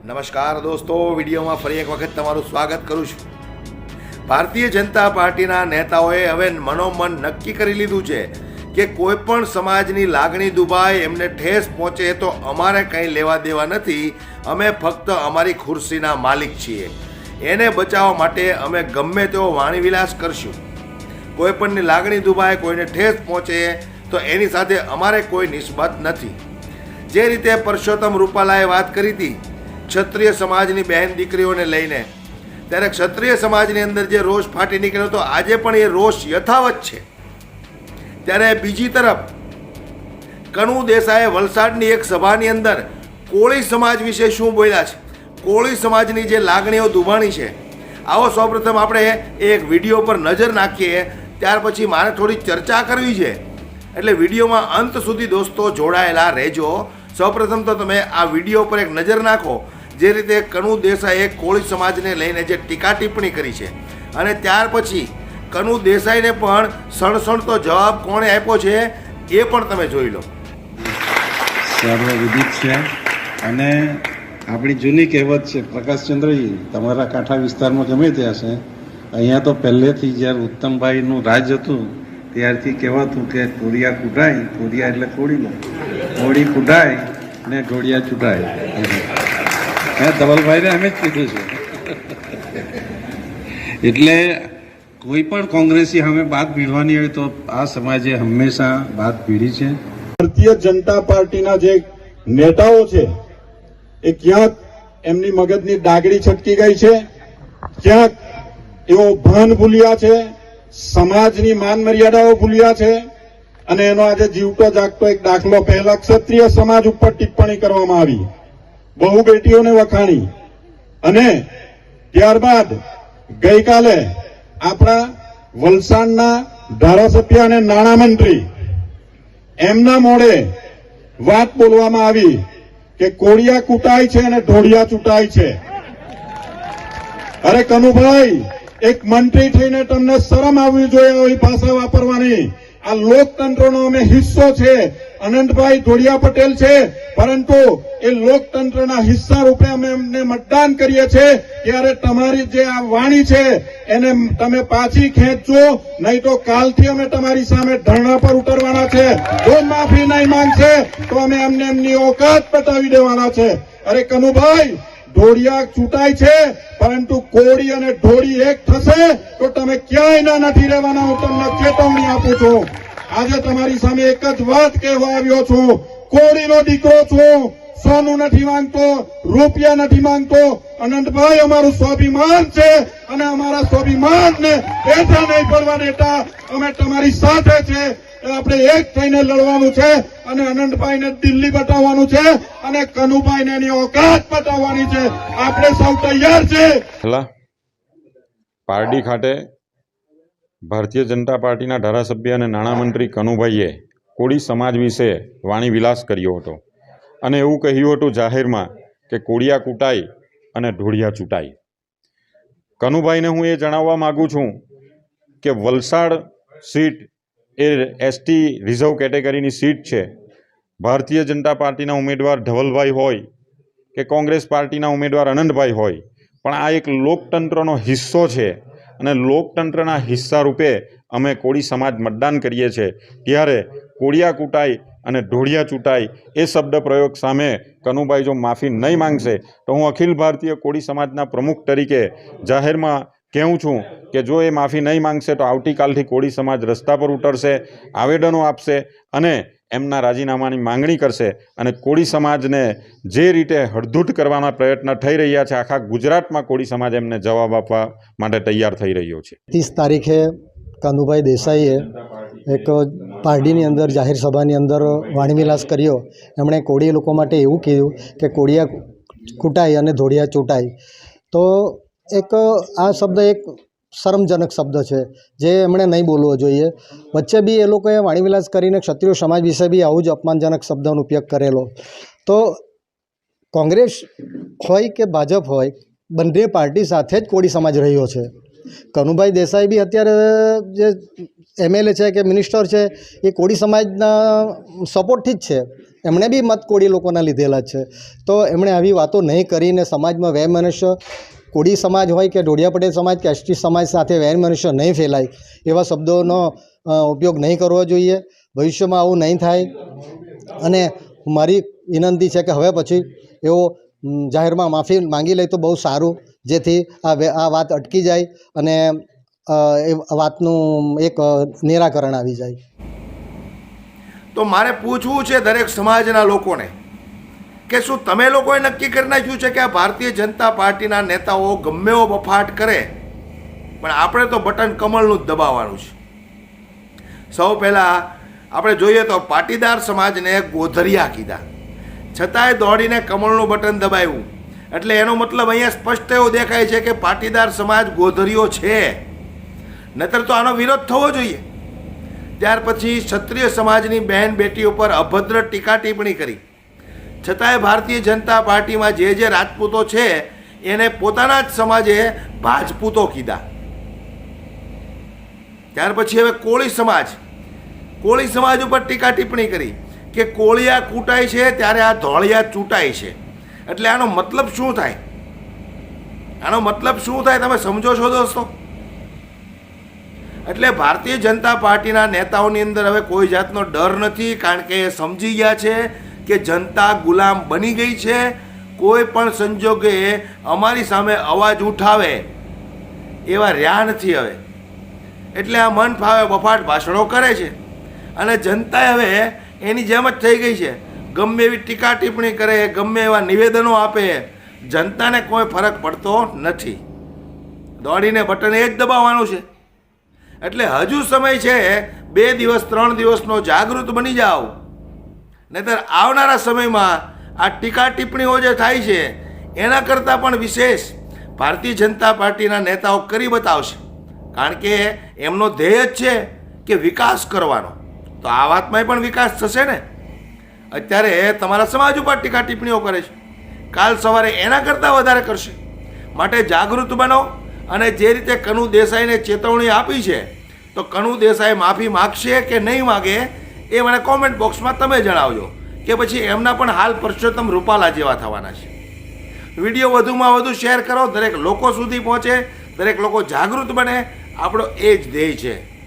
નમસ્કાર દોસ્તો, વિડીયોમાં ફરી એક વખત તમારું સ્વાગત કરું છું. ભારતીય જનતા પાર્ટીના નેતાઓએ હવે મનોમન નક્કી કરી લીધું છે કે કોઈ પણ સમાજની લાગણી દુભાય, એમને ઠેસ પહોંચે તો અમારે કંઈ લેવા દેવા નથી. અમે ફક્ત અમારી ખુરશીના માલિક છીએ. એને બચાવવા માટે અમે ગમે તેવો વાણીવિલાસ કરશું. કોઈ પણની લાગણી દુભાય, કોઈને ઠેસ પહોંચે તો એની સાથે અમારે કોઈ નિસ્બત નથી. જે રીતે પરસોત્તમ રૂપાલાએ વાત કરી હતી ક્ષત્રિય સમાજની બહેન દીકરીઓને લઈને. ત્યારે ક્ષત્રિય સમાજની અંદર જે રોષ ફાટી નીકળ્યો હતો, આજે પણ એ રોષ યથાવત છે. ત્યારે બીજી તરફ, કનુ દેસાઈએ વલસાડની એક સભાની અંદર કોળી સમાજ વિશે શું બોલ્યા છે? કોળી સમાજની જે લાગણીઓ દુભાણી છે. આવો સૌપ્રથમ આપણે એક વીડિયો પર નજર નાખીએ. ત્યાર પછી મારે થોડી ચર્ચા કરવી છે. એટલે વિડીયોમાં અંત સુધી દોસ્તો જોડાયેલા રહેજો. સૌપ્રથમ તો તમે આ વીડિયો પર એક નજર નાખો. જે રીતે કનુ દેસાઈએ કોળી સમાજને લઈને જે ટીકા ટિપ્પણી કરી છે અને ત્યાર પછી કનુ દેસાઈને પણ સણસણતો જવાબ કોણે આપ્યો છે એ પણ તમે જોઈ લો. સર્વવિદિત છે અને આપણી જૂની કહેવત છે, પ્રકાશચંદ્રજી, તમારા કાંઠા વિસ્તારમાં ગમે ત્યાં છે? અહીંયા તો પહેલેથી જ્યારે ઉત્તમભાઈનું રાજ હતું, ત્યારથી કહેવાતું કે કોડિયા કૂટાય કોડિયા એટલે કોડી લો. કોડી કૂટાય ને ઢોળિયા ચૂંટાય મેં ધવલભાઈને એમ જ કીધું છે. એટલે કોઈ પણ કોંગ્રેસી હવે બાદ ભીડવાની હોય તો આ સમાજે હંમેશા બાદ ભીડી છે. ભારતીય જનતા પાર્ટીના જે નેતાઓ છે, એ ક્યાંક એમની મગજની ડાગડી છટકી ગઈ છે, ક્યાંક એઓ ભાન ભૂલ્યા છે, સમાજની માન મર્યાદાઓ ભૂલ્યા છે, અને એનો આજે જીવતો જાગતો એક દાખલો પહેલા ક્ષત્રિય સમાજ ઉપર ટિપ્પણી કરવામાં આવી. બહુ બેટીઓને વખાણી અને ત્યારબાદ ગઈકાલે આપણા વલસાડના ધારાસભ્ય અને નાણામંત્રી એમના મોડે વાત બોલવામાં આવી કે કોળિયા કૂટાય છે અને ઢોળિયા ચૂંટાય છે. અરે કનુભાઈ, એક મંત્રી થઈને તમને શરમ આવવી જોઈએ આવી ભાષા વાપરવાની. આ લોકતંત્રનો અમે હિસ્સો છે. અનંતભાઈ ધોળિયા પટેલ છે. પરંતુ એ લોકતંત્રના હિસ્સા રૂપે અમે એમને મતદાન કરીએ છીએ ત્યારે તમારી જે આ વાણી છે, એને તમે પાછી ખેંચજો. નહીં તો કાલથી અમે તમારી સામે ધરણા પર ઉતરવાના છે. જો માફી નહીં માંગશે, તો અમે એમને એમની ઓકાત પતાવી દેવાના છે. અરે કનુભાઈ ઢોળિયા ચૂંટાય છે, પરંતુ કોળી અને ઢોળી એક થશે, તો તમે ક્યાંય ના નથી રહેવાના, હું તમને ચેતવણી આપું છું. આજે તમારી સામે એક જ વાત કહેવા આવ્યો છું. કોળીનો દીકરો છું, સોનું નથી માંગતો, રૂપિયા નથી માંગતો, અનંતભાઈ અમારું સ્વાભિમાન છે, અને અમારા સ્વાભિમાનને બેઠા નહીં પડવા દેતા, અમે તમારી સાથે છે આપણે એક થઈને લડવાનું છે અને અનંતભાઈને દિલ્હી બતાવવાનું છે અને કનુભાઈને એની ઓકાત બતાવવાની છે. આપણે સૌ તૈયાર છે. પારડી ખાતે ભારતીય જનતા પાર્ટીના ધારાસભ્ય અને નાણામંત્રી કનુભાઈએ કોળી સમાજ વિશે વાણી વિલાસ કર્યો હતો. અને એવું કહ્યું હતું જાહેરમાં કે કોળિયા કૂટાય અને ઢોળિયા ચૂંટાય. કનુભાઈને હું એ જણાવવા માગું છું કે વલસાડ સીટ એ એસટી રિઝર્વ કેટેગરીની સીટ છે. ભારતીય જનતા પાર્ટીના ઉમેદવાર ધવલભાઈ હોય કે કોંગ્રેસ પાર્ટીના ઉમેદવાર અનંતભાઈ હોય, પણ આ એક લોકતંત્રનો હિસ્સો છે અને લોકતંત્રના હિસ્સા રૂપે અમે કોળી સમાજ મતદાન કરીએ છીએ. ત્યારે કોળિયા કૂટાઈ અને ઢોળિયા ચૂંટાઈ એ શબ્દ પ્રયોગ સામે કનુભાઈ જો માફી નહીં માંગશે, તો હું અખિલ ભારતીય કોળી સમાજના પ્રમુખ તરીકે જાહેરમાં કહું છું કે જો એ માફી નહીં માંગશે તો આવતીકાલથી કોળી સમાજ રસ્તા પર ઉતરશે, આવેદનો આપશે અને એમના રાજીનામાની માંગણી કરશે અને કોળી સમાજને જે રીતે હળધૂટ કરવાના પ્રયત્ન થઈ રહ્યા છે, આખા ગુજરાતમાં કોળી સમાજ એમને જવાબ આપવા માટે તૈયાર થઈ રહ્યો છે. ત્રીસ તારીખે કાનુભાઈ દેસાઈએ એક પારડીની અંદર, જાહેર સભાની અંદર વાણીવિલાસ કર્યો. એમણે કોળી લોકો માટે એવું કીધું કે કોળિયા કૂટાય અને ધોળિયા ચૂંટાય. તો એક, આ શબ્દ એક શરમજનક શબ્દ છે, જે એમણે નહીં બોલવો જોઈએ. વચ્ચે બી એ લોકોએ વાણીવિલાસ કરીને ક્ષત્રિય સમાજ વિશે બી આવું જ અપમાનજનક શબ્દનો ઉપયોગ કરેલો. તો કોંગ્રેસ હોય કે ભાજપ હોય, બંને પાર્ટી સાથે જ કોળી સમાજ રહ્યો છે. કનુભાઈ દેસાઈ બી અત્યારે જે એમએલએ છે કે મિનિસ્ટર છે, એ કોળી સમાજના સપોર્ટથી જ છે. એમણે બી મત કોળી લોકોના લીધેલા છે. તો એમણે આવી વાતો નહીં કરીને સમાજમાં વેર મનુષ્ય કોળી સમાજ હોય કે ઢોળિયા પટેલ સમાજ કે એસટી સમાજ સાથે વેર મનુષ્ય નહીં ફેલાય, એવા શબ્દોનો ઉપયોગ નહીં કરવો જોઈએ. ભવિષ્યમાં આવું નહીં થાય. અને મારી વિનંતી છે કે હવે પછી એવો જાહેરમાં માફી માંગી લે તો બહુ સારું. જેથી આ આ વાત અટકી જાય અને એ વાતનું એક નિરાકરણ આવી જાય. તો મારે પૂછવું છે દરેક સમાજના લોકોને કે શું તમે લોકોએ નક્કી કરી નાખ્યું છે કે આ ભારતીય જનતા પાર્ટીના નેતાઓ ગમે એવો બફાટ કરે? પણ આપણે તો બટન કમળનું જ દબાવવાનું છે. સૌ પહેલાં આપણે જોઈએ તો પાટીદાર સમાજને ગોધરિયા કીધા. છતાંય દોડીને કમળનું બટન દબાવ્યું. એટલે એનો મતલબ અહીંયા સ્પષ્ટ એવો દેખાય છે કે પાટીદાર સમાજ ગોધરીઓ છે. નહીતર તો આનો વિરોધ થવો જોઈએ. ત્યાર પછી ક્ષત્રિય સમાજની બહેન બેટી ઉપર અભદ્ર ટીકા ટિપ્પણી કરી. છતાંય ભારતીય જનતા પાર્ટીમાં જે જે રાજપૂતો છે, એને પોતાના જ સમાજે ભાજપૂતો કીધા. ત્યાર પછી હવે કોળી સમાજ. કોળી સમાજ ઉપર ટીકા ટિપ્પણી કરી કે કોળિયા કૂટાય છે, ત્યારે આ ધોળિયા ચૂંટાય છે. એટલે આનો મતલબ શું થાય? આનો મતલબ શું થાય તમે સમજો છો દોસ્તો? એટલે ભારતીય જનતા પાર્ટીના નેતાઓની અંદર હવે કોઈ જાતનો ડર નથી, કારણ કે એ સમજી ગયા છે કે જનતા ગુલામ બની ગઈ છે, કોઈ પણ સંજોગે અમારી સામે અવાજ ઉઠાવે એવા રહ્યા નથી હવે. એટલે આ મન ફાવે બફાટ ભાષણો કરે છે. અને જનતા હવે એની જેમ જ થઈ ગઈ છે. ગમે એવી ટીકા ટિપ્પણી કરે, ગમે એવા નિવેદનો આપે, જનતાને કોઈ ફરક પડતો નથી. દોડીને બટન એ જ દબાવવાનું છે. એટલે હજુ સમય છે, બે દિવસ, ત્રણ દિવસનો જાગૃત બની જાઓ. નહીતર આવનારા સમયમાં આ ટીકા ટિપ્પણીઓ જે થાય છે, એના કરતાં પણ વિશેષ ભારતીય જનતા પાર્ટીના નેતાઓ કરી બતાવશે. કારણ કે એમનો ધ્યેય જ છે કે વિકાસ કરવાનો. તો આ વાતમાં પણ વિકાસ થશે ને? અત્યારે તમારા સમાજ ઉપર ટીકા ટિપ્પણીઓ કરે છે. કાલ સવારે એના કરતાં વધારે કરશે. માટે જાગૃત બનો અને જે રીતે કનુ દેસાઈને ચેતવણી આપી છે, તો કનુ દેસાઈ માફી માગશે કે નહીં માગે એ મને કોમેન્ટ બોક્સમાં તમે જણાવજો કે પછી એમના પણ હાલ પરસોત્તમ રૂપાલા જેવા થવાના છે. વીડિયો વધુમાં વધુ શેર કરો, દરેક લોકો સુધી પહોંચે, દરેક લોકો જાગૃત બને. આપણો એ જ ધ્યેય છે.